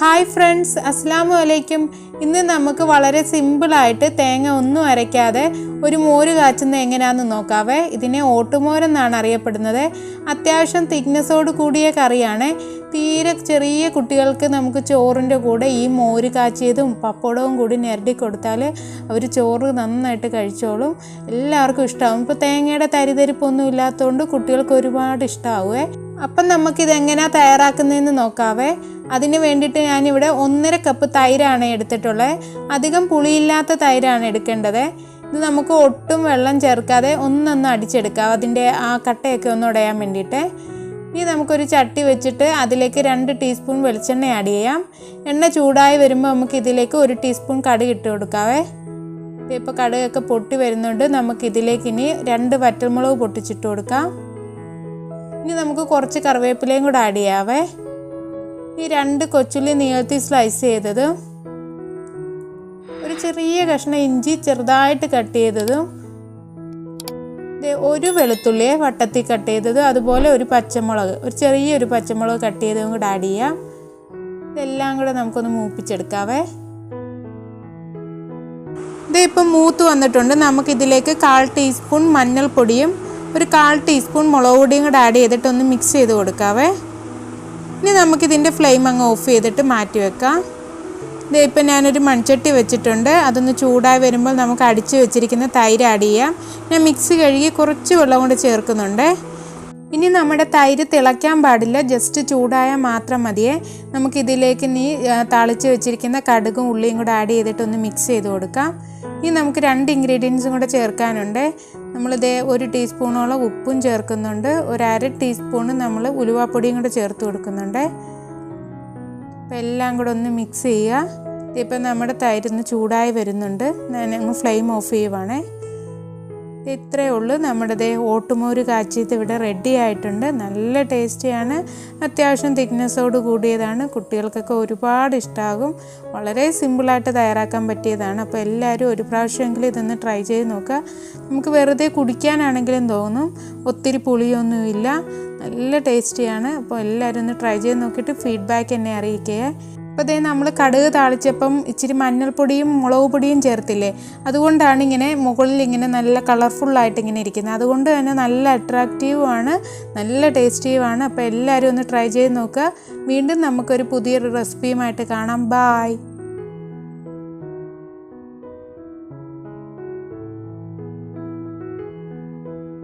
Hi friends അസ്സാം വലൈക്കും ഇന്ന് നമുക്ക് വളരെ സിമ്പിളായിട്ട് തേങ്ങ ഒന്നും അരയ്ക്കാതെ ഒരു മോര് കാച്ചുന്നത് എങ്ങനെയാണെന്ന് നോക്കാവേ. ഇതിനെ ഓട്ടുമോരെന്നാണ് അറിയപ്പെടുന്നത്. അത്യാവശ്യം തിക്നെസ്സോട് കൂടിയ കറിയാണ്. തീരെ ചെറിയ കുട്ടികൾക്ക് നമുക്ക് ചോറിന്റെ കൂടെ ഈ മോര് കാച്ചിയതും പപ്പടവും കൂടി ഞെരടി കൊടുത്താൽ അവർ ചോറ് നന്നായിട്ട് കഴിച്ചോളും. എല്ലാവർക്കും ഇഷ്ടമാവും ഇപ്പോൾ തേങ്ങയുടെ തരിതരിപ്പൊന്നും ഇല്ലാത്തതുകൊണ്ട് കുട്ടികൾക്ക് ഒരുപാട് ഇഷ്ടമാവുമേ അപ്പം നമുക്കിതെങ്ങനെയാണ് തയ്യാറാക്കുന്നതെന്ന് നോക്കാവേ. അതിന് വേണ്ടിയിട്ട് ഞാനിവിടെ ഒന്നര കപ്പ് തൈരാണ് എടുത്തിട്ടുള്ളത് അധികം പുളിയില്ലാത്ത തൈരാണ് എടുക്കേണ്ടത്. ഇത് നമുക്ക് ഒട്ടും വെള്ളം ചേർക്കാതെ ഒന്നൊന്ന് അടിച്ചെടുക്കാം. അതിന്റെ ആ കട്ടയൊക്കെ ഒന്ന് ഉടയാൻ വേണ്ടിയിട്ട്. ഇനി നമുക്കൊരു ചട്ടി വെച്ചിട്ട് അതിലേക്ക് രണ്ട് ടീസ്പൂൺ വെളിച്ചെണ്ണ ആഡ് ചെയ്യാം. എണ്ണ ചൂടായി വരുമ്പോൾ നമുക്ക് ഇതിലേക്ക് ഒരു ടീസ്പൂൺ കടുക് ഇട്ട് കൊടുക്കാവേ. ഇപ്പോൾ കടുകൊക്കെ പൊട്ടി വരുന്നുണ്ട്. നമുക്ക് ഇതിലേക്ക് ഇനി രണ്ട് വറ്റൽമുളക് പൊട്ടിച്ചിട്ട് കൊടുക്കാം. ഇനി നമുക്ക് കുറച്ച് കറിവേപ്പിലയും കൂടെ ആഡ് ചെയ്യാവേ. ഈ രണ്ട് കൊച്ചുള്ളി നീളത്തിൽ സ്ലൈസ് ചെയ്തത്. ഒരു ചെറിയ കഷ്ണം ഇഞ്ചി ചെറുതായിട്ട് കട്ട് ചെയ്തതും. ഒരു വെളുത്തുള്ളിയെ വട്ടത്തിൽ കട്ട് ചെയ്തത്. അതുപോലെ ഒരു പച്ചമുളക് ഒരു ചെറിയൊരു പച്ചമുളക് കട്ട് ചെയ്തതും കൂടെ ആഡ് ചെയ്യാം. ഇതെല്ലാം കൂടെ നമുക്കൊന്ന് മൂപ്പിച്ചെടുക്കാവേ. ഇത് ഇപ്പം മൂത്ത് വന്നിട്ടുണ്ട്. നമുക്കിതിലേക്ക് കാൽ ടീസ്പൂൺ മഞ്ഞൾപ്പൊടിയും ഒരു കാൽ ടീസ്പൂൺ മുളക് പൊടിയും കൂടെ ആഡ് ചെയ്തിട്ടൊന്ന് മിക്സ് ചെയ്ത് കൊടുക്കാവേ. ഇനി നമുക്കിതിന്റെ ഫ്ലെയിം അങ്ങ് ഓഫ് ചെയ്തിട്ട് മാറ്റി വെക്കാം. ഇതേ ഇപ്പം ഞാനൊരു മൺചട്ടി വെച്ചിട്ടുണ്ട്. അതൊന്ന് ചൂടായി വരുമ്പോൾ നമുക്ക് അടിച്ച് വെച്ചിരിക്കുന്ന തൈര് ആഡ് ചെയ്യാം. ഞാൻ മിക്സ് കഴുകി കുറച്ച് വെള്ളം കൊണ്ട് ചേർക്കുന്നുണ്ട്. ഇനി നമ്മുടെ തൈര് തിളയ്ക്കാൻ പാടില്ല. ജസ്റ്റ് ചൂടായാൽ മാത്രം മതിയേ. നമുക്കിതിലേക്ക് ഇനി തളിച്ച് വെച്ചിരിക്കുന്ന കടുകും ഉള്ളിയും കൂടെ ആഡ് ചെയ്തിട്ട് ഒന്ന് മിക്സ് ചെയ്ത് കൊടുക്കാം. ഇനി നമുക്ക് രണ്ട് ഇൻഗ്രീഡിയൻസും കൂടെ ചേർക്കാനുണ്ട്. നമ്മളിതേ ഒരു ടീസ്പൂണോളം ഉപ്പും ചേർക്കുന്നുണ്ട്. ഒരു അര ടീസ്പൂണ് നമ്മൾ ഉലുവാപ്പൊടിയും കൂടെ ചേർത്ത് കൊടുക്കുന്നുണ്ട്. അപ്പം എല്ലാം കൂടെ ഒന്ന് മിക്സ് ചെയ്യുക. ഇപ്പം നമ്മുടെ തൈരൊന്ന് ചൂടായി വരുന്നുണ്ട്. ഞാൻ ഫ്ലെയിം ഓഫ് ചെയ്യുവാണേ. ഇത്രയേ ഉള്ളൂ. നമ്മുടെ ദേ ഓട്ടുമോര് കാച്ചിയത് ഇവിടെ റെഡി ആയിട്ടുണ്ട്. നല്ല ടേസ്റ്റിയാണ് അത്യാവശ്യം തിക്നെസ്സോട് കൂടിയതാണ്. കുട്ടികൾക്കൊക്കെ ഒരുപാട് ഇഷ്ടമാകും വളരെ സിമ്പിളായിട്ട് തയ്യാറാക്കാൻ പറ്റിയതാണ്. അപ്പോൾ എല്ലാവരും ഒരു പ്രാവശ്യമെങ്കിലും ഇതൊന്ന് ട്രൈ ചെയ്ത് നോക്കുക. നമുക്ക് വെറുതെ കുടിക്കാനാണെങ്കിലും തോന്നും. ഒത്തിരി പുളിയൊന്നുമില്ല നല്ല ടേസ്റ്റിയാണ് അപ്പോൾ എല്ലാവരും ഒന്ന് ട്രൈ ചെയ്ത് നോക്കിയിട്ട് ഫീഡ്ബാക്ക് എന്നെ അറിയിക്കുക അപ്പോൾ ഇതേ നമ്മൾ കടുക് താളിച്ചപ്പം ഇച്ചിരി മഞ്ഞൾപ്പൊടിയും മുളക് പൊടിയും ചേർത്തില്ലേ? അതുകൊണ്ടാണ് ഇങ്ങനെ മുകളിൽ ഇങ്ങനെ നല്ല കളർഫുള്ളായിട്ട് ഇങ്ങനെ ഇരിക്കുന്നത്. അതുകൊണ്ട് തന്നെ നല്ല അട്രാക്റ്റീവുമാണ് നല്ല ടേസ്റ്റിയുമാണ് അപ്പോൾ എല്ലാവരും ഒന്ന് ട്രൈ ചെയ്ത് നോക്കുക. വീണ്ടും നമുക്കൊരു പുതിയൊരു റെസിപ്പിയുമായിട്ട് കാണാം. ബായ്